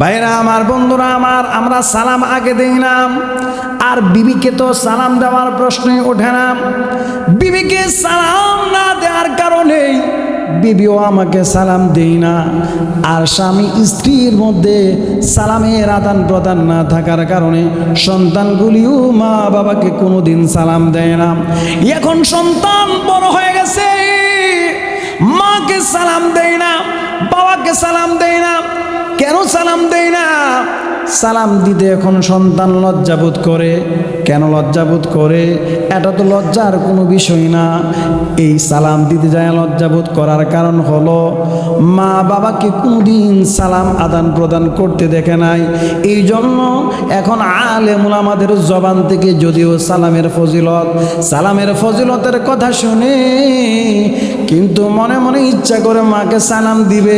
ভাইরা, আমার বন্ধুরা, আমার, আমরা সালাম আগে দেই না আর বিবিকে তো সালাম দেওয়ার প্রশ্নই ওঠে না। বিবিকে সালাম না দেওয়ার কারণেই বিবিও আমাকে সালাম দেই না। আর স্বামী স্ত্রীর মধ্যে সালামের আদান প্রদান না থাকার কারণে সন্তানগুলিও মা বাবাকে কোনোদিন সালাম দেয় না। এখন সন্তান বড় হয়ে গেছে, মাকে সালাম দেয় না, বাবাকে সালাম দেয় না কেন সালাম দেয় না? সালাম দিতে এখন সন্তান লজ্জাবোধ করে। কেন লজ্জাবোধ করে? এটা তো লজ্জার কোনো বিষয় না। এই সালাম দিতে যায় লজ্জাবোধ করার কারণ হলো, মা বাবাকে কোনোদিন সালাম আদান প্রদান করতে দেখে নাই। এই জন্য এখন আলেমুল আমাদের জবান থেকে যদিও সালামের ফজিলত, সালামের ফজিলতের কথা শুনে কিন্তু মনে মনে ইচ্ছা করে মাকে সালাম দিবে,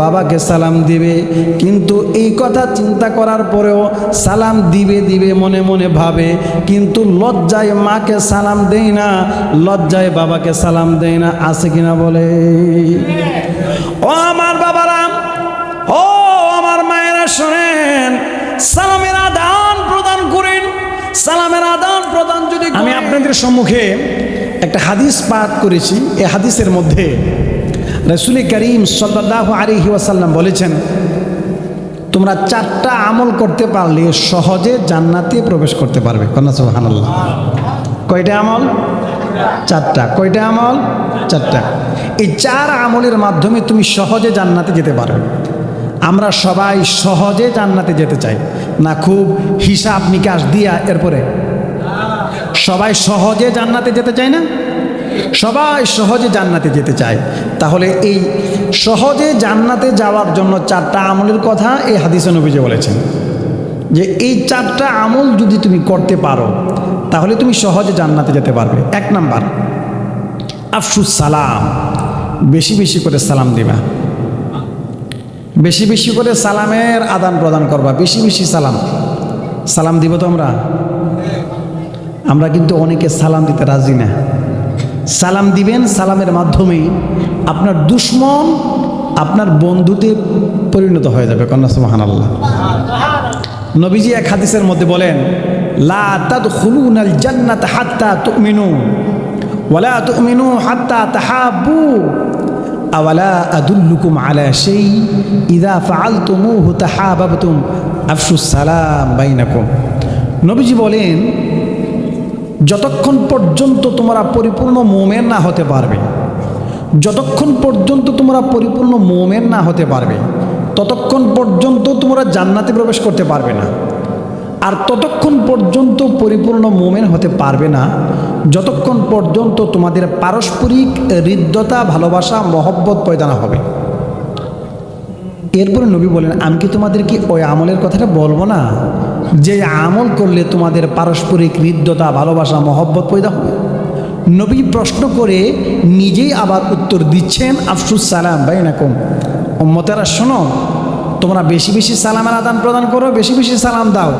বাবাকে সালাম দিবে। কিন্তু এই কথা চিন্তা করার পরেও সালাম দিবে দিবে, মনে মনে ভাবে। কিন্তু লজ্জায় মাকে সালাম দেই না, লজ্জায় বাবাকে সালাম দেই না, আছে কিনা বলে? ও আমার বাবারা, ও আমার মায়েরা শোনেন, সালামের আদান প্রদান করেন, সালামের আদান প্রদান যদি আমি আপনাদের সম্মুখে একটা হাদিস পাঠ করেছি এই হাদিসের মধ্যে রসুল করিম সাল্লাহ আলিহি ওয়াসাল্লাম বলেছেন তোমরা চারটা আমল করতে পারলে সহজে জান্নাতে প্রবেশ করতে পারবে। কন্যা সুবহানাল্লাহ। কয়টা আমল? চারটা। কয়টা আমল? চারটা। এই চার আমলের মাধ্যমে তুমি সহজে জান্নাতে যেতে পারবে আমরা সবাই সহজে জান্নাতে যেতে চাই। না, খুব হিসাব নিকাশ দিয়া এরপরে। সবাই সহজে জান্নাতে যেতে চায় না? সবাই সহজে জান্নাতে যেতে চায়। তাহলে এই সহজে জান্নাতে যাওয়ার জন্য চারটা আমলের কথা এই হাদিসে নবীজি বলেছেন। যে এই চারটা আমল যদি তুমি করতে পারো, তাহলে তুমি সহজে জান্নাতে যেতে পারবে। এক নাম্বার, আফসুস সালাম। বেশি বেশি করে সালাম দিবা। বেশি বেশি করে সালামের আদান প্রদান করবা। বেশি বেশি সালাম। সালাম দিব তো আমরা আমরা কিন্তু অনেকে সালাম দিতে রাজি না। সালাম দিবেন সালামের মাধ্যমে আপনার দুশ্মন আপনার বন্ধুতে পরিণত হয়ে যাবে কন্যা সুবাহান আল্লাহ নবীজি এক হাদিসের মধ্যে বলেন, লা জান্নাত হাত্তা আওয়ালা আদুল্লুকুম আলা সেই আফসুস সালাম নবীজি বলেন, যতক্ষণ পর্যন্ত তোমরা পরিপূর্ণ মোমেন না হতে পারবে যতক্ষণ পর্যন্ত তোমরা পরিপূর্ণ মোমেন না হতে পারবে, ততক্ষণ পর্যন্ত তোমরা জান্নাতে প্রবেশ করতে পারবে না। আর ততক্ষণ পর্যন্ত পরিপূর্ণ মোমেন হতে পারবে না, যতক্ষণ পর্যন্ত তোমাদের পারস্পরিক হৃদ্যতা, ভালোবাসা, মহব্বত পয়দা হবে। এরপরে নবী বলেন, আমি কি তোমাদেরকে ওই আমলের কথাটা বলব না? যে আমল করলে তোমাদের পারস্পরিক হৃদ্যতা, ভালোবাসা, মহব্বত পয়দা হবে? নবী প্রশ্ন করে নিজেই আবার উত্তর দিচ্ছেন, আফসুস সালাম ভাই নাকুম মতেরা শোনো, তোমরা বেশি বেশি সালামের আদান প্রদান করো, বেশি বেশি সালাম দাও।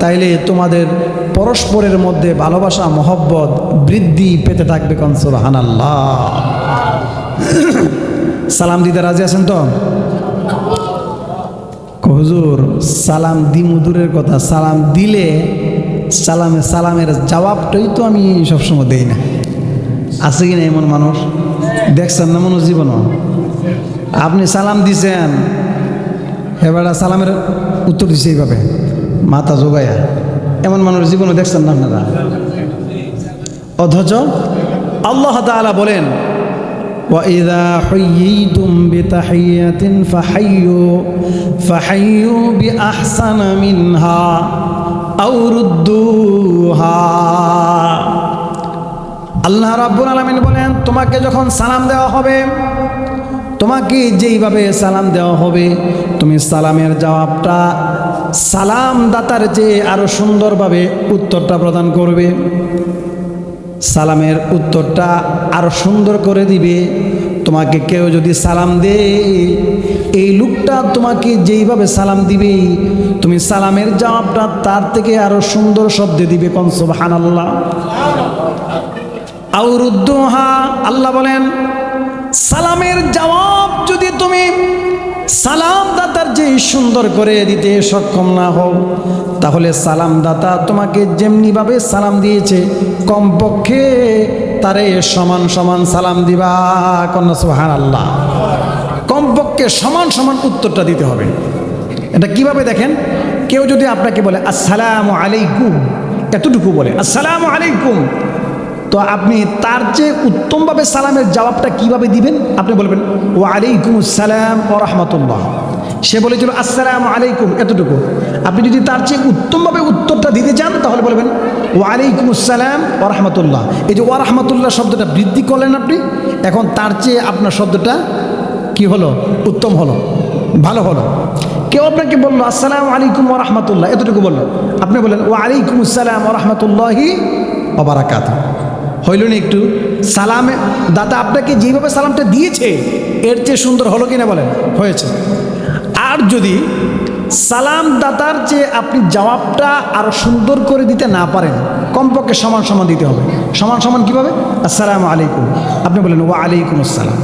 তাইলে তোমাদের পরস্পরের মধ্যে ভালোবাসা, মহব্বত বৃদ্ধি পেতে থাকবে কনসুর হানাল্লাহ সালাম দিতে রাজি আছেন তো? হুজুর, সালাম দি মুদুরের কথা। সালাম দিলে সালামে সালামের জবাবটাই তো আমি সবসময় দেই না। আছে কি না এমন মানুষ দেখছেন না মানুষ জীবন আপনি সালাম দিছেন এবারে সালামের উত্তর দিছে এইভাবে মাথা জোগাইয়া এমন মানুষ জীবনে দেখছেন না আপনারা অথচ আল্লাহ তাআলা বলেন وإذا حييتم بتحية فحيوا فحيوا بأحسن منها أو ردوها আল্লাহ রাব্বুল আলামিন বলেন, তোমাকে যখন সালাম দেওয়া হবে, তোমাকে যেইভাবে সালাম দেওয়া হবে, তুমি সালামের জবাবটা সালাম দাতার চেয়ে আরও সুন্দরভাবে উত্তরটা প্রদান করবে। সালামের উত্তরটা আরও সুন্দর করে দিবে। তোমাকে কেউ যদি সালাম দে, এই লোকটা তোমাকে যেইভাবে সালাম দিবে, তুমি সালামের জবাবটা তার থেকে আরও সুন্দর শব্দে দিবে কনসবাহান আল্লাহ আউরুদ্দোহা, আল্লাহ বলেন, সালামের জবাব যদি তুমি সালাম দাতার যে সুন্দর করে দিতে সক্ষম না হও, তাহলে সালাম দাতা তোমাকে যেমনিভাবে সালাম দিয়েছে, কমপক্ষে তারে সমান সমান সালাম দিবা। কন্যা সুহান আল্লাহ কমপক্ষে সমান সমান উত্তরটা দিতে হবে। এটা কীভাবে দেখেন? কেউ যদি আপনাকে বলে, আসসালামু আলাইকুম, এতটুকু বলে, আসসালামু আলাইকুম তো আপনি তার চেয়ে উত্তমভাবে সালামের জবাবটা কীভাবে দিবেন? আপনি বলবেন ও আলাইকুম আসসালাম ও রহমতুল্লাহ। সে বলেছিল, আসসালাম আলাইকুম। এতটুকু। আপনি যদি তার চেয়ে উত্তমভাবে উত্তরটা দিতে চান, তাহলে বলবেন ও আলাইকুম আসসালাম ও রহমতুল্লাহ। এই যে ও রহমতুল্লাহ শব্দটা বৃদ্ধি করলেন আপনি, এখন তার চেয়ে আপনার শব্দটা কি হলো? উত্তম হলো, ভালো হলো। কেউ আপনাকে বলল, আসসালাম আলাইকুম ও রহমতুল্লাহ। এতটুকু বলল। আপনি বললেন ও আলাইকুম আসসালাম ও রহমতুল্লাহি অবারাকাত হইল না একটু? সালামে দাদা আপনাকে যেভাবে সালামটা দিয়েছে, এর চেয়ে সুন্দর হলো কিনা বলেন? হয়েছে। আর যদি সালাম দাতার চেয়ে আপনি জবাবটা আরও সুন্দর করে দিতে না পারেন, কমপক্ষে সমান সমান দিতে হবে। সমান সমান কীভাবে? আসসালামু আলাইকুম। আপনি বলেন, ওয়া আলাইকুম আসসালাম।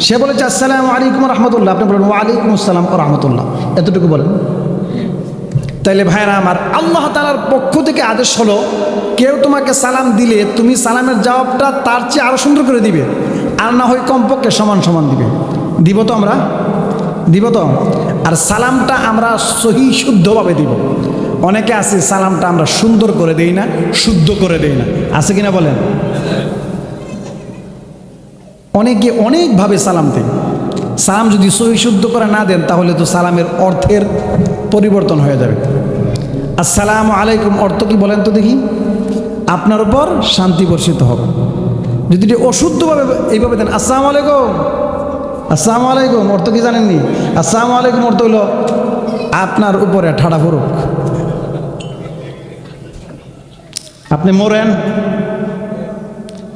সে বলেছে, আসসালামু আলাইকুম রহমতুল্লাহ। আপনি বলেন, ওয়া আলাইকুম আসসালাম ও রহমতুল্লাহ। এতটুকু বলেন। তাইলে ভাইরা আমার আল্লাহ তালার পক্ষ থেকে আদেশ হলো, কেউ তোমাকে সালাম দিলে তুমি সালামের জবাবটা তার চেয়ে আরও সুন্দর করে দিবে, আর না হয় কমপক্ষে সমান সমান দিবে। দিব তো আমরা? দিব তো? আর সালামটা আমরা সহি শুদ্ধভাবে দিব। অনেকে আছে, সালামটা আমরা সুন্দর করে দেই না, শুদ্ধ করে দেই না। আছে কিনা বলেন? অনেকে অনেকভাবে সালাম দেয়। সালাম যদি সহি শুদ্ধ করে না দেন, তাহলে তো সালামের অর্থের পরিবর্তন হয়ে যাবে। আসসালামু আলাইকুম, অর্থ কি বলেন তো দেখি? আপনার উপর শান্তি বর্ষিত হোক। যদি অশুদ্ধভাবে এইভাবে দেন, আসসালামু আলাইকুম। আসসালামু আলাইকুম, অর্থ কি জানেননি? আসসালামু আলাইকুম অর্থ হলো আপনার উপরে ঠাড়া ফুরুক আপনি মরেন,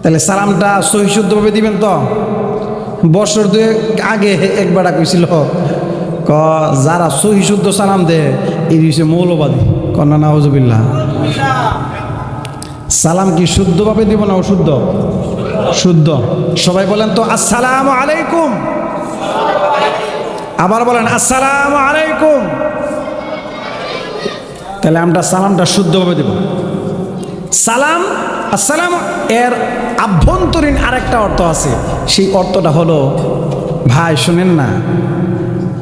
তাহলে সালামটা সহি শুদ্ধভাবে দিবেন তো? বছর দুয়েক আগে একবারা কইছিল ক, যারা সহি শুদ্ধ সালাম দে এই হচ্ছে মৌলবাদী। কন্যা নাওজবিল্লা সালাম কি শুদ্ধভাবে দিব না অশুদ্ধ? শুদ্ধ। সবাই বলেন তো, আসসালাম আলাইকুম। আবার বলেন, আসসালাম আলাইকুম। তাহলে আমরা সালামটা শুদ্ধভাবে দেব। সালাম, আসসালাম এর আভ্যন্তরীণ আরেকটা অর্থ আছে। সেই অর্থটা হলো, ভাই, শোনেন না,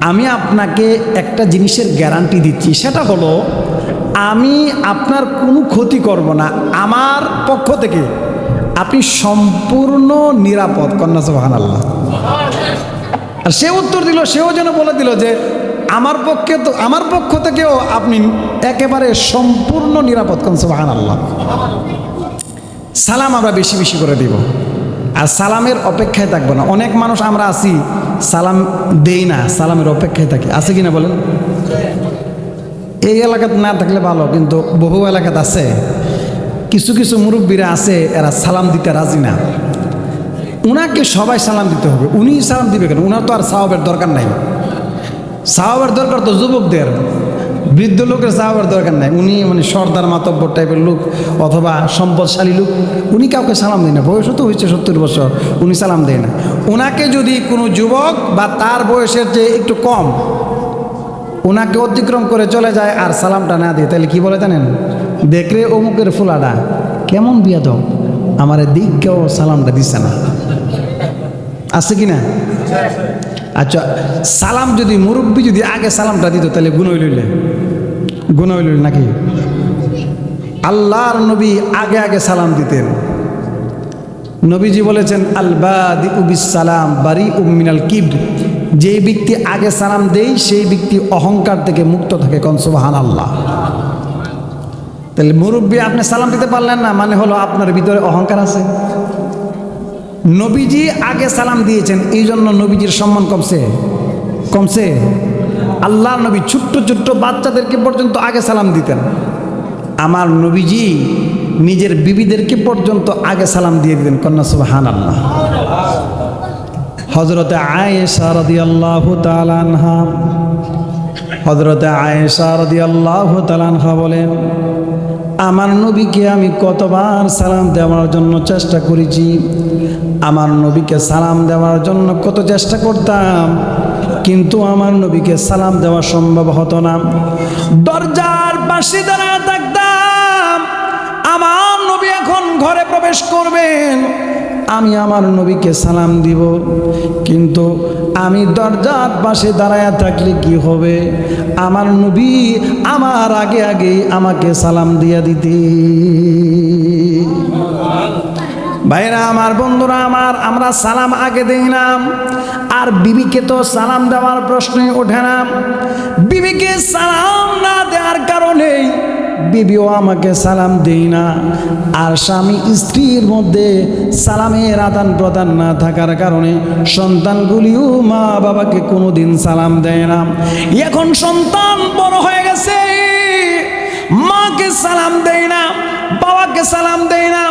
আমি আপনাকে একটা জিনিসের গ্যারান্টি দিচ্ছি। সেটা হলো আমি আপনার কোনো ক্ষতি করব না, আমার পক্ষ থেকে। আপনি সম্পূর্ণ নিরাপদ, কন্যা সোহান আল্লাহ আর সে উত্তর দিল, সেও যেন বলে দিল যে, আমার পক্ষে তো, আমার পক্ষ থেকেও আপনি একেবারে সম্পূর্ণ নিরাপদ কন সোহান আল্লাহ সালাম আমরা বেশি বেশি করে দিব। আর সালামের অপেক্ষায় থাকব না। অনেক মানুষ আমরা আছি, সালাম দেই না, সালামের অপেক্ষায় থাকি। আছে কি না বলেন? এই এলাকাতে না থাকলে ভালো, কিন্তু বহু এলাকাতে আছে। কিছু কিছু মুরব্বীরা আছে, এরা সালাম দিতে রাজি না। উনাকে সবাই সালাম দিতে হবে। উনি সালাম দিবে কেন? উনার তো আর সাহাবের দরকার নাই। সাহাবের দরকার তো যুবকদের। বৃদ্ধ লোকের সাহাবের দরকার নাই। উনি মানে সর্দার মাতব্বর টাইপের লোক অথবা সম্পদশালী লোক, উনি কাউকে সালাম দেয় না। বয়সও তো হয়েছে সত্তর বছর, উনি সালাম দেয় না। ওনাকে যদি কোনো যুবক বা তার বয়সের যে একটু কম ওনাকে অতিক্রম করে চলে যায় আর সালামটা না দিয়ে, তাহলে কি বলে জানেন? দেখরে অমুকের ফুলাডা, কেমন বিয়া দাও আমার দিক কেউ সালামটা দিচ্ছে না। আছে কি না? আচ্ছা সালাম যদি মুরব্বী যদি আগে সালামটা দিত, তাহলে গুণ হইলে গুণ হইল নাকি? আল্লাহর নবী আগে আগে সালাম দিতেন। নবীজি বলেছেন আলবাদি উবিস সালাম বারি উমিনাল কিব যেই ব্যক্তি আগে সালাম দেই, সেই ব্যক্তি অহংকার থেকে মুক্ত থাকে কনসবাহান আল্লাহ তাহলে মুরব্বী, আপনি সালাম দিতে পারলেন না মানে হলো আপনার ভিতরে অহংকার আছে। নবীজি আগে সালাম দিয়েছেন এই জন্য নবীজির সম্মান কমছে। কমছে। আল্লাহ নবী ছোট্ট ছোট্ট বাচ্চাদেরকে পর্যন্ত আগে সালাম দিতেন। আমার নবীজি নিজের বিবিদেরকে পর্যন্ত আগে সালাম দিয়ে দিতেন, কন্যা সুবাহান আল্লাহ হজরতে আয়েশা রদি আল্লাহ তালানহা হজরতে আয়েশা রদি আল্লাহ তালানহা বলেন, আমার নবীকে আমি কতবার সালাম দেওয়ার জন্য চেষ্টা করেছি। আমার নবীকে সালাম দেওয়ার জন্য কত চেষ্টা করতাম, কিন্তু আমার নবীকে সালাম দেওয়া সম্ভব হতো না। দরজার পাশে দাঁড়া থাকতাম। আমার নবী এখন ঘরে প্রবেশ করবেন। আমি আমার নবীকে সালাম দিব, কিন্তু আমি দরজার পাশে দাঁড়ায় থাকলে কি হবে? আমার নবী আমার আগে আগে আমাকে সালাম দিয়া দিতে। ভাইরা, আমার বন্ধুরা, আমার, আমরা সালাম আগে দেই আর বিবিকে তো সালাম দেওয়ার প্রশ্নই ওঠে না। বিবিকে সালাম না দেওয়ার কারণেই বিবিও আমাকে সালাম দেই না। আর স্বামী স্ত্রীর মধ্যে সালামের আদান প্রদান না থাকার কারণে সন্তানগুলিও মা বাবাকে কোনোদিন সালাম দেয় না। এখন সন্তান বড় হয়ে গেছে। মাকে সালাম দেয় না, বাবাকে সালাম দেয় না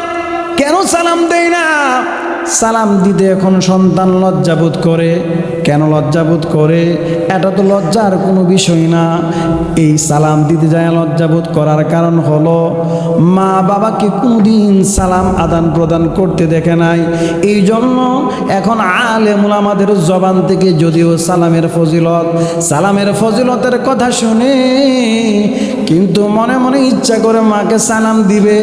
কেন সালাম দেয় না? সালাম দিতে এখন সন্তান লজ্জাবোধ করে। কেন লজ্জাবোধ করে? এটা তো লজ্জার কোনো বিষয় না। এই সালাম দিতে যায় লজ্জাবোধ করার কারণ হলো, মা বাবাকে কোনোদিন সালাম আদান প্রদান করতে দেখে নাই। এই জন্য এখন আলেমুল আমাদের জবান থেকে যদিও সালামের ফজিলত, সালামের ফজিলতের কথা শুনে কিন্তু মনে মনে ইচ্ছা করে মাকে সালাম দিবে,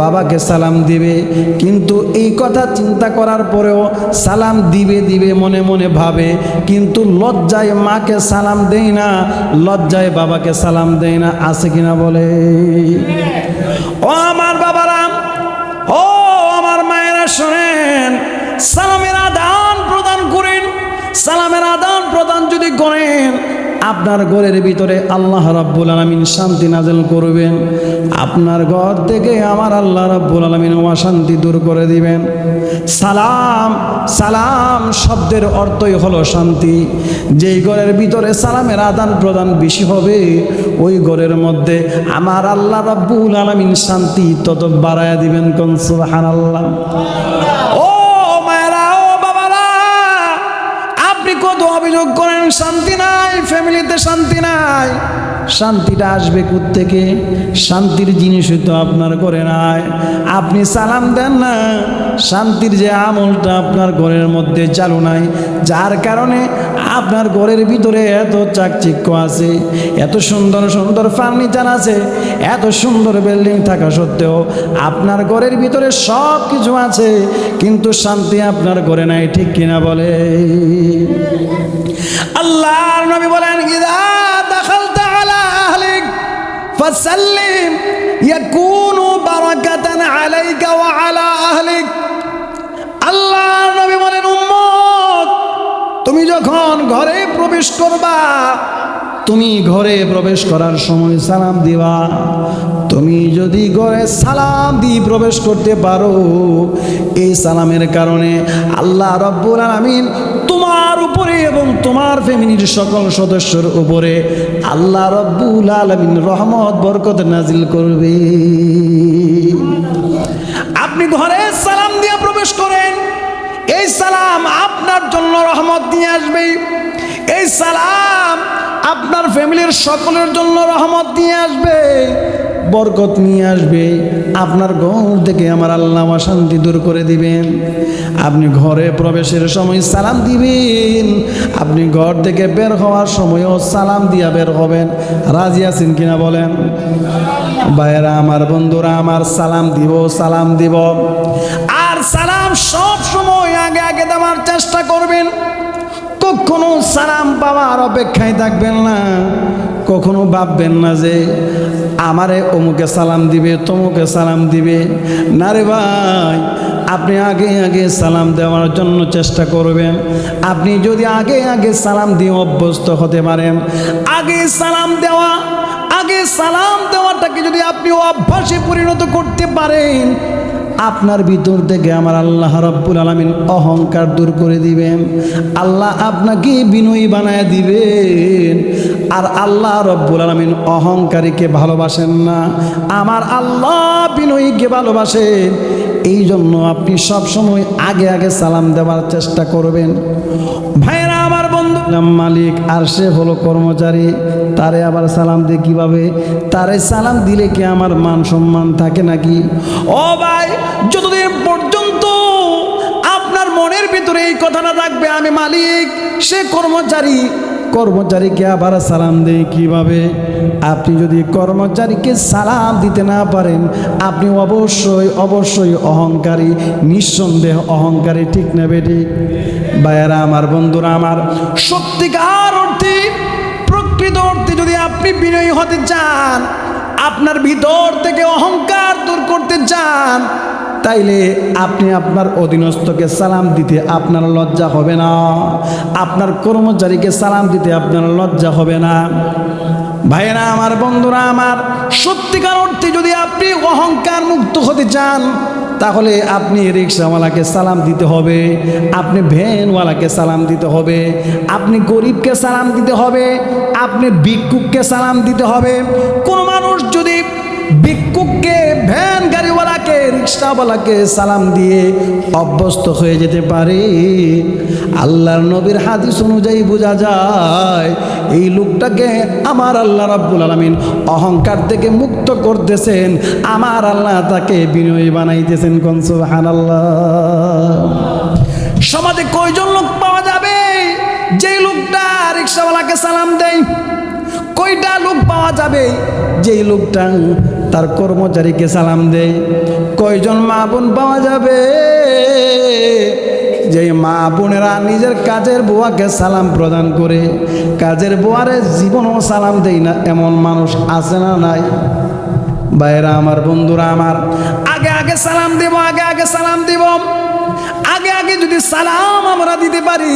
বাবাকে সালাম দিবে। কিন্তু এই কথা চিন্তা করার পরেও সালাম দিবে দিবে, মনে মনে ভাবে। কিন্তু লজ্জায় মাকে সালাম দেই না, লজ্জায় বাবাকে সালাম দেই না। আছে কিনা বলে? ও আমার বাবারা, ও আমার মায়েরা শোনেন, সালামের আদান প্রদান করেন, সালামের আদান প্রদান যদি করেন আপনার ঘরের ভিতরে আল্লাহ রাব্বুল আলমিন শান্তি নাজেল করবেন। আপনার ঘর থেকে আমার আল্লাহ রাব্বুল আলমিন অশান্তি দূর করে দিবেন। সালাম সালাম শব্দের অর্থই হলো শান্তি। যেই ঘরের ভিতরে সালামের আদান প্রদান বেশি হবে, ওই ঘরের মধ্যে আমার আল্লাহ রাব্বুল আলমিন শান্তি তত বাড়ায় দিবেন কোন সুবাহান আল্লাহ অভিযোগ করেন শান্তি নাই ফ্যামিলিতে শান্তি নাই। শান্তিটা আসবে থেকে শান্তির জিনিসই তো আপনার করে নাই। আপনি সালাম দেন না, শান্তির যে আমলটা আপনার ঘরের মধ্যে চালু নাই। যার কারণে আপনার ঘরের ভিতরে এত চাকচিক্য আছে, এত সুন্দর সুন্দর ফার্নিচার আছে, এত সুন্দর বিল্ডিং থাকা সত্ত্বেও আপনার ঘরের ভিতরে সব কিছু আছে, কিন্তু শান্তি আপনার ঘরে নাই, ঠিক কিনা বলে? আল্লাহর নবী বলেন আহলিক ফাসাল্লিম ইয়াকুনু বারাকাতান আলাইকা ওয়া আলা আহলিক। আল্লাহর নবী বলেন, উম্মত, তুমি যখন ঘরে প্রবেশ করবা তুমি ঘরে প্রবেশ করার সময় সালাম দিবা। তুমি যদি ঘরে সালাম দিয়ে প্রবেশ করতে পারো, এই সালামের কারণে আল্লাহ রব্বুল আলামিন তোমার উপরে এবং তোমার ফ্যামিলির সকল সদস্যর উপরে আল্লাহ রব্বুল আলামিন রহমত, বরকত নাজিল করবে। আপনি ঘরে সালাম দিয়ে প্রবেশ করেন। এই সালাম আপনার জন্য রহমত নিয়ে আসবে। এই সালাম আপনার ফ্যামিলির সকলের জন্য রহমত নিয়ে আসবে। বরকত নিয়ে আসবে। আপনার ঘর থেকে আমার আল্লাহ অশান্তি দূর করে দিবেন। আপনি ঘরে প্রবেশের সময় সালাম দিবেন। আপনি ঘর থেকে বের হওয়ার সময়ও সালাম দিয়া বের হবেন। রাজি আছেন কিনা বলেন? ভাইয়েরা, আমার বন্ধুরা, আমার সালাম দিব সালাম দিব। সালাম সব সময় আগে আগে দেওয়ার চেষ্টা করবেন। কখনো সালাম পাওয়ার অপেক্ষায় থাকবেন না। কখনো ভাববেন না যে, আমারে অমুকে সালাম দিবে, তমুকে সালাম দিবে। না রে ভাই, আপনি আগে আগে সালাম দেওয়ার জন্য চেষ্টা করবেন। আপনি যদি আগে আগে সালাম দিয়ে অভ্যস্ত হতে পারেন। আগে সালাম দেওয়া, আগে সালাম দেওয়াটাকে যদি আপনি অভ্যাসে পরিণত করতে পারেন আপনার ভিতর থেকে আমার আল্লাহ রব্বুল আলমিন অহংকার দূর করে দিবেন। আল্লাহ আপনাকে বিনয়ী বানায় দিবেন। আর আল্লাহ রব্বুল আলমিন অহংকারীকে ভালোবাসেন না। আমার আল্লাহ বিনয়ীকে ভালোবাসেন। এই জন্য আপনি সব সময় আগে আগে সালাম দেওয়ার চেষ্টা করবেন। ভাইরা, আমার বন্ধু মালিক, আর সে হলো কর্মচারী। তারে আবার সালাম দিয়ে কীভাবে? তারে সালাম দিলে কি আমার মান সম্মান থাকে নাকি? ও ভাই যতদিন পর্যন্ত আপনার মনের ভিতরে এই কথাটা থাকবে আমি মালিক, সে কর্মচারী, কর্মচারীকে আবার সালাম দেই কীভাবে? আপনি যদি কর্মচারীকে সালাম দিতে না পারেন, আপনি অবশ্যই অবশ্যই অহংকারী, নিঃসন্দেহ অহংকারী, ঠিক নেবে ঠিক ভাইয়েরা আমার, বন্ধুরা আমার, সত্যিকার অর্থে, প্রকৃত অর্থে যদি আপনি বিনয়ী হতে চান, আপনার ভিতর থেকে অহংকার দূর করতে চান তাইলে আপনি আপনার অধীনস্থকে সালাম দিতে আপনার লজ্জা হবে না। আপনার কর্মচারীকে সালাম দিতে আপনার লজ্জা হবে না। ভাইয়েরা, আমার বন্ধুরা, আমার সত্যিকার অর্থে যদি আপনি অহংকার মুক্ত হতে চান, তাহলে আপনি রিক্সাওয়ালাকে সালাম দিতে হবে, আপনি ভ্যানওয়ালাকে সালাম দিতে হবে, আপনি গরিবকে সালাম দিতে হবে, আপনি ভিক্ষুককে সালাম দিতে হবে। কোনো মানুষ যদি ভিক্ষুককে ভ্যান গাড়িওয়ালাকে, রিক্সাওয়ালাকে সালাম দিয়ে অভ্যস্ত হয়ে যেতে পারে। আল্লাহর নবীর হাদিস অনুযায়ী বোঝা যায়, এই লোকটাকে আমার আল্লাহ রাব্বুল আলামিন অহংকার থেকে মুক্ত করতেছেন, আমার আল্লাহ তাকে বিনয়ী বানাইতেছেন কোন সুবহানাল্লাহ। সমাজে কয়জন লোক পাওয়া যাবে? যেই লোকটা রিক্সাওয়ালাকে সালাম দেয়, কয়টা লোক পাওয়া যাবে? যেই লোকটা তার কর্মচারীকে সালাম দেয় কয়জন মা বোন পাওয়া যাবে? যে মা বোনেরা নিজের কাজের বুয়াকে সালাম প্রদান করে, কাজের বুয়ারে জীবনও সালাম দেয় না, এমন মানুষ আছে না নাই? বাইরা আমার, বন্ধুরা আমার, আগে আগে সালাম দেব, আগে আগে সালাম দেব। আগে আগে যদি সালাম আমরা দিতে পারি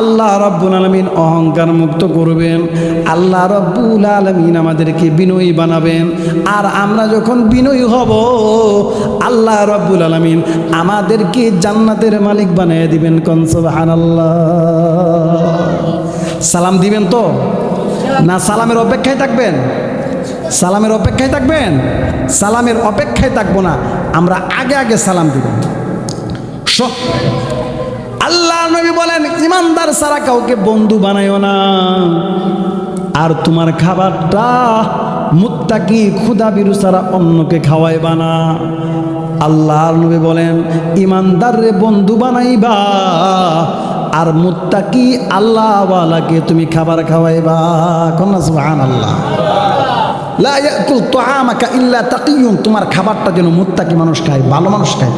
আল্লাহ রব্বুল আলমিন অহংকার মুক্ত করবেন। আল্লাহ রব্বুল আলমিন আমাদেরকে বিনয়ী বানাবেন। আর আমরা যখন বিনয়ী হব, আল্লাহ রব্বুল আলমিন আমাদেরকে জান্নাতের মালিক বানিয়ে দিবেন কনসবাহান সালাম দিবেন তো? না, সালামের অপেক্ষায় থাকবেন? সালামের অপেক্ষায় থাকবেন? সালামের অপেক্ষায় থাকব না। আমরা আগে আগে সালাম দিব। আল্লাহ নবী বলেন, ইমানদার সারা কাউকে বন্ধু বানাইও না। আর তোমার খাবারটা মুত্তাকি ক্ষুদা বিরু সারা অন্যকে খাওয়াইবা না। আল্লাহ নবী বলেন ইমানদার রে বন্ধু বানাইবা, আর মুত্তাকি আল্লাহওয়ালাকে তুমি খাবার খাওয়াইবা। কন্যা সুবহান আল্লাহ তোমার খাবারটা যেন মুত্তাকি মানুষ খায়, ভালো মানুষ খায়।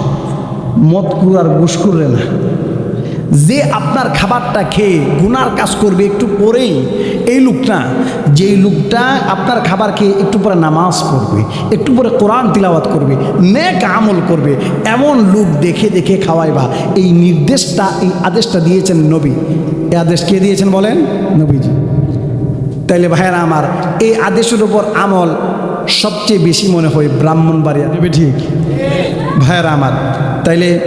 মদকুর আর গুসকুরে না। যে আপনার খাবারটা খেয়ে গুনার কাজ করবে একটু পরেই এই লোকটা যেই লোকটা আপনার খাবার খেয়ে একটু পরে নামাজ পড়বে একটু পরে কোরআন তিলাওয়াত করবে নেক আমল করবে এমন লোক দেখে দেখে খাওয়াই খাওয়াইবা। এই নির্দেশটা এই আদেশটা দিয়েছেন নবী। এই আদেশ কে দিয়েছেন বলেন? নবীজি। তাইলে ভাইয়েরা আমার এই আদেশের উপর আমল সবচেয়ে বেশি মনে হয় ব্রাহ্মণবাড়িয়া ঠিক। ভাইয়েরা আমার তাইলে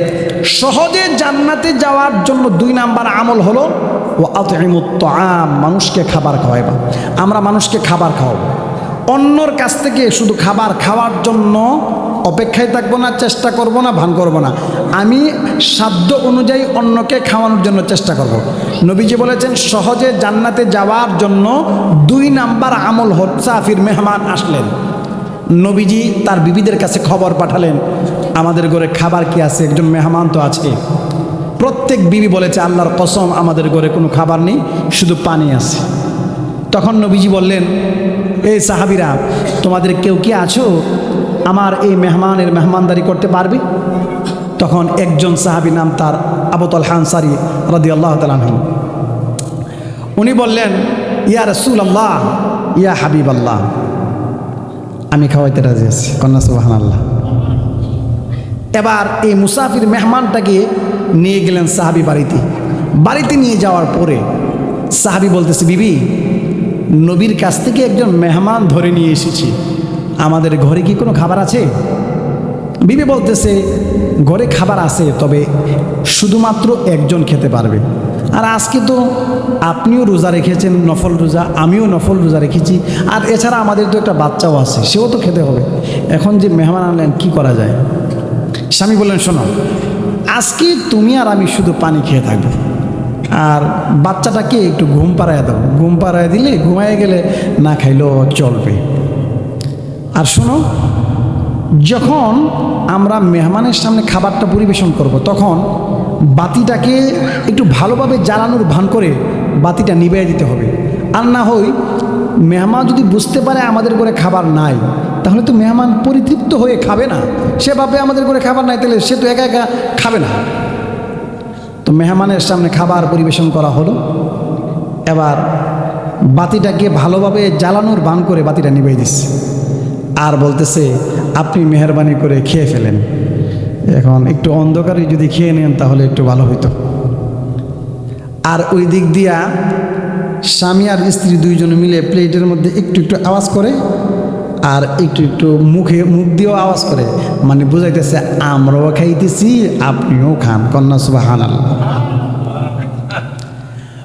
সহজে জান্নাতে যাওয়ার জন্য দুই নাম্বার আমল হলো ও আতহিমুত্ত আম মানুষকে খাবার খাওয়াইবা। আমরা মানুষকে খাবার খাওয়াবো। অন্যর কাছ থেকে শুধু খাবার খাওয়ার জন্য অপেক্ষায় থাকব না, চেষ্টা করব না, ভান করব না। আমি সাধ্য অনুযায়ী অন্যকে খাওয়ানোর জন্য চেষ্টা করব। নবীজি বলেছেন, সহজে জান্নাতে যাওয়ার জন্য দুই নাম্বার আমল হল সাফির মেহমান আসলেন। নবীজি তার বিবিদের কাছে খবর পাঠালেন আমাদের ঘরে খাবার কি আছে? একজন মেহমান তো আছে। প্রত্যেক বিবি বলেছে, আল্লাহর কসম, আমাদের ঘরে কোনো খাবার নেই, শুধু পানি আছে। তখন নবীজি বললেন এই সাহাবিরা, তোমাদের কেউ কি আছো? আমার এই মেহমানের মেহমানদারি করতে পারবে? তখন একজন সাহাবি নাম তার আবতল হানসারি রদি আল্লাহ তালাহ উনি বললেন, ইয়া রসুল আল্লাহ ইয়া হাবিব আল্লাহ আমি খাওয়াইতে রাজি আছি। কন্যা সুবাহান আল্লাহ এবার এই মুসাফির মেহমানটাকে নিয়ে গেলেন সাহাবি বাড়িতে। বাড়িতে নিয়ে যাওয়ার পরে সাহাবি বলতেছে, বিবি, নবীর কাছ থেকে একজন মেহমান ধরে নিয়ে এসেছি। আমাদের ঘরে কি কোনো খাবার আছে? বিবি বলতেছে, ঘরে খাবার আছে, তবে শুধুমাত্র একজন খেতে পারবে। আর আজকে তো আপনিও রোজা রেখেছেন, নফল রোজা, আমিও নফল রোজা রেখেছি, আর এছাড়া আমাদের তো একটা বাচ্চাও আছে, সেও তো খেতে হবে। এখন যে মেহমান আনলেন, কি করা যায়? স্বামী বললেন, শোনো, আজকে তুমি আর আমি শুধু পানি খেয়ে থাকব। আর বাচ্চাটাকে একটু ঘুম পাড়ায় দাও। ঘুম পাড়ায় দিলে ঘুমায় গেলে না খাইলেও চলবে। আর শোনো, যখন আমরা মেহমানের সামনে খাবারটা পরিবেশন করব, তখন বাতিটাকে একটু ভালোভাবে জ্বালানোর ভান করে বাতিটা নিভিয়ে দিতে হবে। আর না হই মেহমান যদি বুঝতে পারে আমাদের করে খাবার নাই তাহলে তো মেহমান পরিতৃপ্ত হয়ে খাবে না। সে ভাবে আমাদের করে খাবার নাই, তাহলে সে তো একা একা খাবে না। তো মেহমানের সামনে খাবার পরিবেশন করা হলো। এবার বাতিটাকে ভালোভাবে জ্বালানোর বান করে বাতিটা নিভিয়ে দিচ্ছে। আর বলতেছে, আপনি মেহরবানি করে খেয়ে ফেলেন। এখন একটু অন্ধকারে যদি খেয়ে নেন, তাহলে একটু ভালো হইতো। আর ওই দিক দিয়া স্বামী আর স্ত্রী দুইজনে মিলে প্লেটের মধ্যে একটু একটু আওয়াজ করে আর একটু একটু মুখে মুখ দিয়েও আওয়াজ করে। মানে বুঝাইতেছে, আমরাও খাইতেছি, আপনিও খান। কন্যা আল্লাহ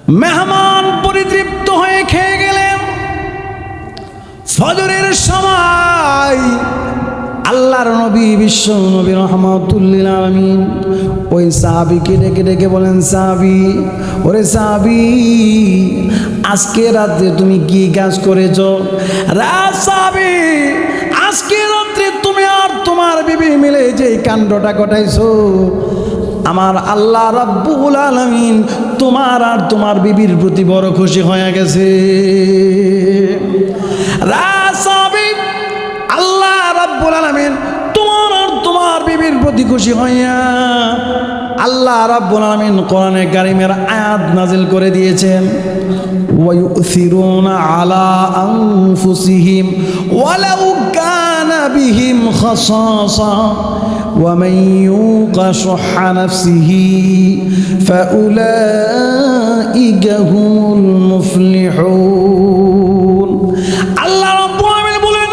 মেহমান পরিতৃপ্ত হয়ে খেয়ে গেলেন। ফজরের সময় আল্লাহর নবী, বিশ্ব নবী রহমতুল্লিল আলমিন ওই সাহাবিকে ডেকে ডেকে বলেন, সাহাবি, ওরে সাহাবি আজকে রাত্রে তুমি কি কাজ করেছ? রাত সাহাবি, আজকে রাত্রে তুমি আর তোমার বিবি মিলে যে কাণ্ডটা ঘটাইছো, আমার আল্লাহ রাব্বুল আলামিন তোমার আর তোমার বিবির প্রতি বড় খুশি হয়ে গেছে। রাসাবি আল্লাহ রাব্বুল আলামিন তোমার আর তোমার বিবির প্রতি খুশি হইয়া আল্লাহ রাব্বুল আলামিন কোরআনে কারিমের আয়াত নাজিল করে দিয়েছেন। ويؤثرون على أنفسهم ولو كان بهم خصاصة ومن يوق شح نفسه فأولئك هم المفلحون আল্লাহ রাব্বুল আলামিন বলেন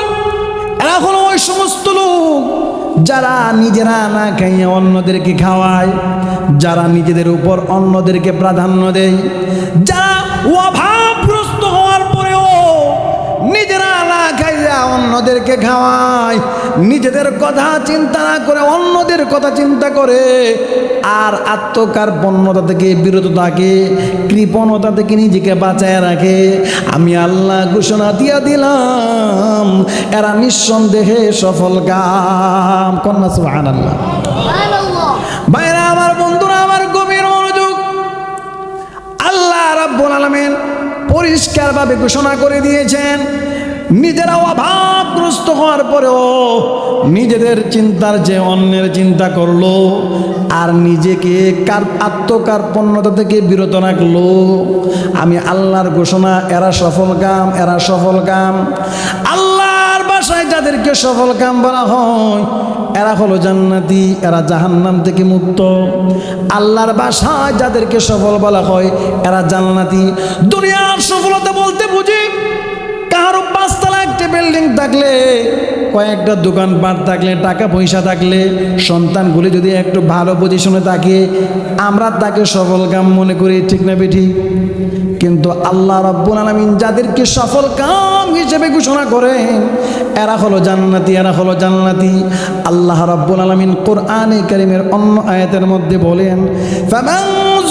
এরা হলো ওই সমস্ত লোক যারা নিজেরা না খাইয়ে অন্যদেরকে খাওয়ায় যারা নিজেদের উপর অন্যদেরকে প্রাধান্য দেয় যারা অভাবগ্রস্ত অন্যদেরকে খাওয়ায়, নিজেদের কথা চিন্তা না করে অন্যদের কথা চিন্তা করে, আর আত্মকার্পণ্যতা থেকে বিরত থাকে, কৃপণতা থেকে নিজেকে বাঁচায় রাখে। আমি আল্লাহ ঘোষণা দিয়া দিলাম, এরা নিঃসন্দেহে সফল কাম। কন্যা সুহান আল্লাহ ভাইরা, আমার বন্ধুরা, আমার গভীর মনোযোগ। আল্লাহ রাব্বুল আলামিন পরিষ্কারভাবে ঘোষণা করে দিয়েছেন নিজেরা অভাবগ্রস্ত হওয়ার পরেও নিজেদের চিন্তার যে অন্যের চিন্তা করল আর নিজেকে কার আত্মকার্পণ্যতা থেকে বিরত রাখল, আমি আল্লাহর ঘোষণা, এরা সফল কাম, এরা সফল কাম। আল্লাহর বাসায় যাদেরকে সফল কাম বলা হয়, এরা হলো জান্নাতি, এরা জাহান্নাম থেকে মুক্ত। আল্লাহর বাসায় যাদেরকে সফল বলা হয়, এরা জান্নাতি। দুনিয়ার সফলতা বলতে বুঝি কারও একটা বিল্ডিং থাকলে, কয়েকটা দোকানপাট থাকলে টাকা পয়সা থাকলে, সন্তানগুলি যদি একটু ভালো পজিশনে থাকে, আমরা তাকে সফল কাম মনে করি, ঠিক না বেঠি? কিন্তু আল্লাহ রাব্বুল আলামিন যাদেরকে সফল কাম হিসেবে ঘোষণা করেন, এরা হলো জান্নাতি, এরা হলো জান্নাতি। আল্লাহ রাব্বুল আলামিন কোরআনে কারিমের অন্য আয়াতের মধ্যে বলেন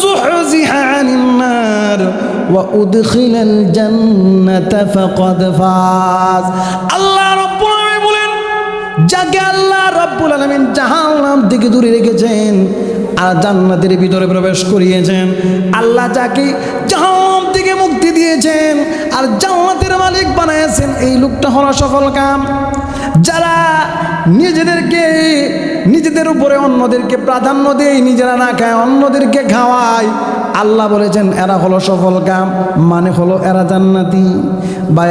যুহজিহা আনিন নার ওয়া উদখিলাল জান্নাতা ফাকাদ ফাজ আল্লাহ রাব্বুল বলেন, যাকে আল্লাহ রাব্বুল আলামিন জাহান্নাম থেকে দূরে রেখেছেন আর জান্নাতের ভিতরে প্রবেশ করিয়েছেন, আল্লাহ যাকে দিয়েছেন, আর জান্নাতের মালিক বানাইছেন এই লোকটা হলো সফল কাম। যারা নিজেদেরকে, নিজেদের উপরে অন্যদেরকে প্রাধান্য দেয়, নিজেরা না খায়, অন্যদেরকে খাওয়ায়, আল্লাহ বলেছেন, এরা হলো সফল কাম মানে হলো এরা জান্নাতি।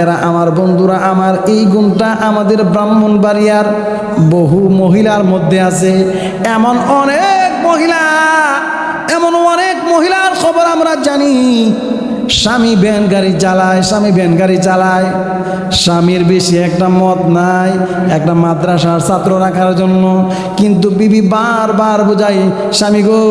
এরা আমার বন্ধুরা, আমার এই গুণটা আমাদের ব্রাহ্মণ বাড়িয়ার বহু মহিলার মধ্যে আছে। এমন অনেক মহিলা, এমন অনেক মহিলার খবর আমরা জানি। স্বামী ব্যান গাড়ি চালায়, স্বামী ব্যান গাড়ি চালায়। স্বামীর বেশি একটা মত নাই, একটা মাদ্রাসার ছাত্র রাখার জন্য। কিন্তু বিবি বারবার বোঝাই স্বামী গো,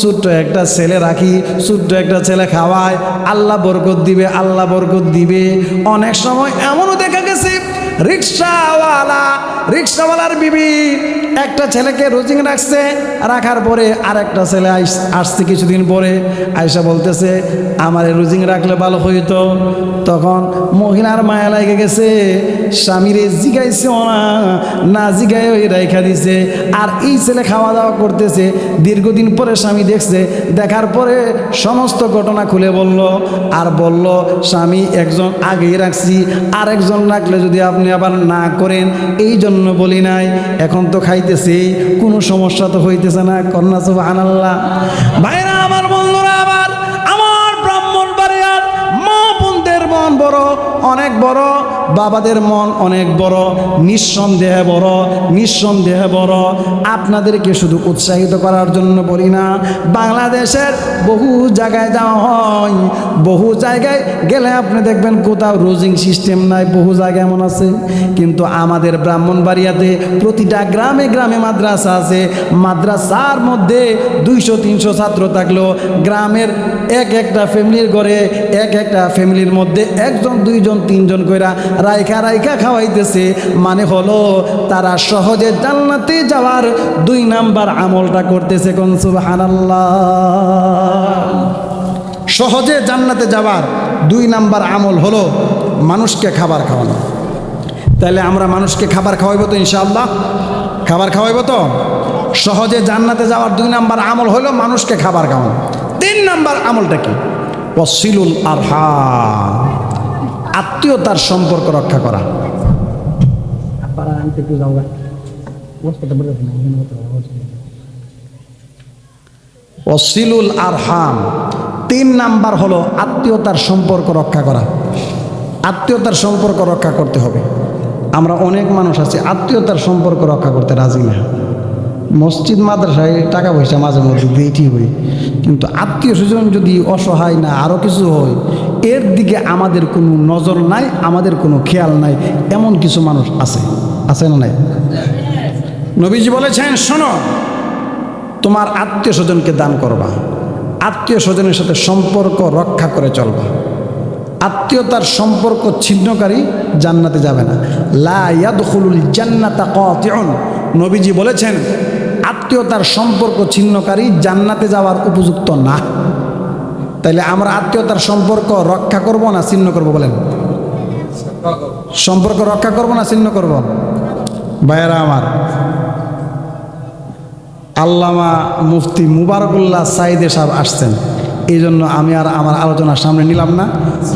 ছোট্ট একটা ছেলে রাখি, ছোট্ট একটা ছেলে খাওয়ায়, আল্লাহ বরকত দিবে, আল্লাহ বরকত দিবে। অনেক সময় এমনও দেখা গেছে রিক্সাওয়ালা, রিক্সাওয়ালার বিবি, একটা ছেলেকে রোজিং রাখছে, রাখার পরে আর একটা ছেলে আসছে কিছুদিন পরে আয়সা বলতেছে, আমার রুজি রাজিং রাখলে ভালো হইতো। তখন মহিলার মায়া লাগে গেছে, স্বামীরে জিগাইছে না না জিগাই ওই রাইখা দিছে। আর এই ছেলে খাওয়া দাওয়া করতেছে, দীর্ঘদিন পরে স্বামী দেখছে, দেখার পরে সমস্ত ঘটনা খুলে বলল। আর বলল, স্বামী একজন আগেই রাখছি আর একজন রাখলে যদি আপনি আবার না করেন এই জন্য বলি নাই, এখন তো খাইতেছি, কোনো সমস্যা তো হইতেছে না, কন্যা সব আনাল্লাহ ভাইরা, আমার বন্ধুরা, আবার মন বড়, অনেক বড়। বাবাদের মন অনেক বড়, নিঃসন্দেহে বড় নিঃসন্দেহে বড়। আপনাদেরকে শুধু উৎসাহিত করার জন্য বলি না, বাংলাদেশের বহু জায়গায় যাওয়া হয়। বহু জায়গায় গেলে আপনি দেখবেন কোথাও রোজিং সিস্টেম নাই, বহু জায়গায় এমন আছে। কিন্তু আমাদের ব্রাহ্মণবাড়িয়াতে প্রতিটা গ্রামে গ্রামে মাদ্রাসা আছে। মাদ্রাসার মধ্যে দুইশো, তিনশো ছাত্র থাকলেও গ্রামের এক একটা ফ্যামিলির ঘরে, এক একটা ফ্যামিলির মধ্যে একজন, দুইজন, তিনজন কইরা রাইখা রাইখা খাওয়াইতেছে। মানে হলো, তারা সহজে জান্নাতে যাওয়ার দুই নাম্বার আমলটা করতেছে কোন? সুবহানাল্লাহ। সহজে জান্নাতে যাওয়ার দুই নাম্বার আমল হলো মানুষকে খাবার খাওয়ানো। তাহলে আমরা মানুষকে খাবার খাওয়াইবো তো ইনশাআল্লাহ? খাবার খাওয়াইবো তো? সহজে জান্নাতে যাওয়ার দুই নাম্বার আমল হলো মানুষকে খাবার খাওয়ানো। তিন নাম্বার আমলটা কি? ওসিলুল আরহা আত্মীয়তার সম্পর্ক রক্ষা করা। ওসিলুল আরহাম তিন নাম্বার হলো আত্মীয়তার সম্পর্ক রক্ষা করা। আত্মীয়তার সম্পর্ক রক্ষা করতে হবে। আমরা অনেক মানুষ আছি আত্মীয়তার সম্পর্ক রক্ষা করতে রাজি না। মসজিদ, মাদ্রাসায় টাকা পয়সা মাঝে মধ্যে দিয়েই হই কিন্তু আত্মীয় স্বজন যদি অসহায় না আরও কিছু হয়, এর দিকে আমাদের কোনো নজর নাই, আমাদের কোনো খেয়াল নাই, এমন কিছু মানুষ আছে। আছে না নাই? নবীজি বলেছেন, শোনো, তোমার আত্মীয় স্বজনকে দান করবা। আত্মীয় স্বজনের সাথে সম্পর্ক রক্ষা করে চলবা। আত্মীয়তার সম্পর্ক ছিন্নকারী জান্নাতে যাবে না। লা ইয়াদখুলুল জান্নাতা কাতিউন। নবীজি বলেছেন আত্মীয়তার সম্পর্ক ছিন্নকারী জান্নাতে যাওয়ার উপযুক্ত না। তাইলে আমরা আত্মীয়তার সম্পর্ক রক্ষা করব না ছিন্ন করব বলেন? সম্পর্ক রক্ষা করব না ছিন্ন করব? ভাইয়েরা আমার, আল্লামা মুফতি মুবারকুল্লাহ সাইদে সাহেব আসছেন। এই জন্য আমি আর আমার আলোচনার সামনে নিলাম না।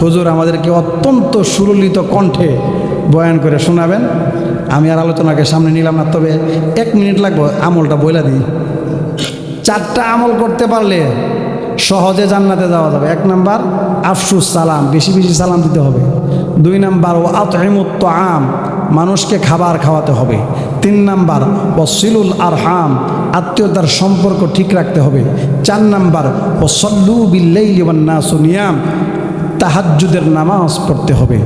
হুজুর আমাদেরকে অত্যন্ত সুললিত কণ্ঠে বয়ান করে শোনাবেন। আমি আর আলোচনাকে সামনে নিলাম না, তবে এক মিনিট লাগবে, আমলটা বইলা দিই। চারটা আমল করতে পারলে সহজে জান্নাতে যাওয়া যাবে। এক নাম্বার, আফসুস সালাম, বেশি বেশি সালাম দিতে হবে। দুই নাম্বার ও আতহিমুত্ত আম মানুষকে খাবার খাওয়াতে হবে। তিন নাম্বার ও সিলুল আর হাম আত্মীয়তার সম্পর্ক ঠিক রাখতে হবে। চার নাম্বার ও সল্লু বিল্লাইলিবান্না সুনিয়াম তাহাজ্জুদের নামাজ পড়তে হবে।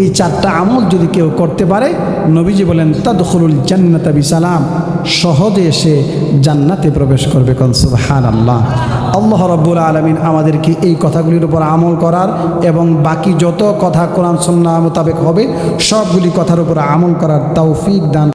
এই চারটা আমল যদি কেউ করতে পারে, নবীজি বলেন, তাদখুলুল জান্নাতা বিসালাম। সহজে এসে জান্নাতে প্রবেশ করবে কন সুবহান আল্লাহ আল্লাহ রব্বুল আলমিন আমাদেরকে এই কথাগুলির উপর আমল করার এবং বাকি যত কথা কোরআন সন্না মোতাবেক হবে, সবগুলি কথার উপর আমল করার তৌফিক দান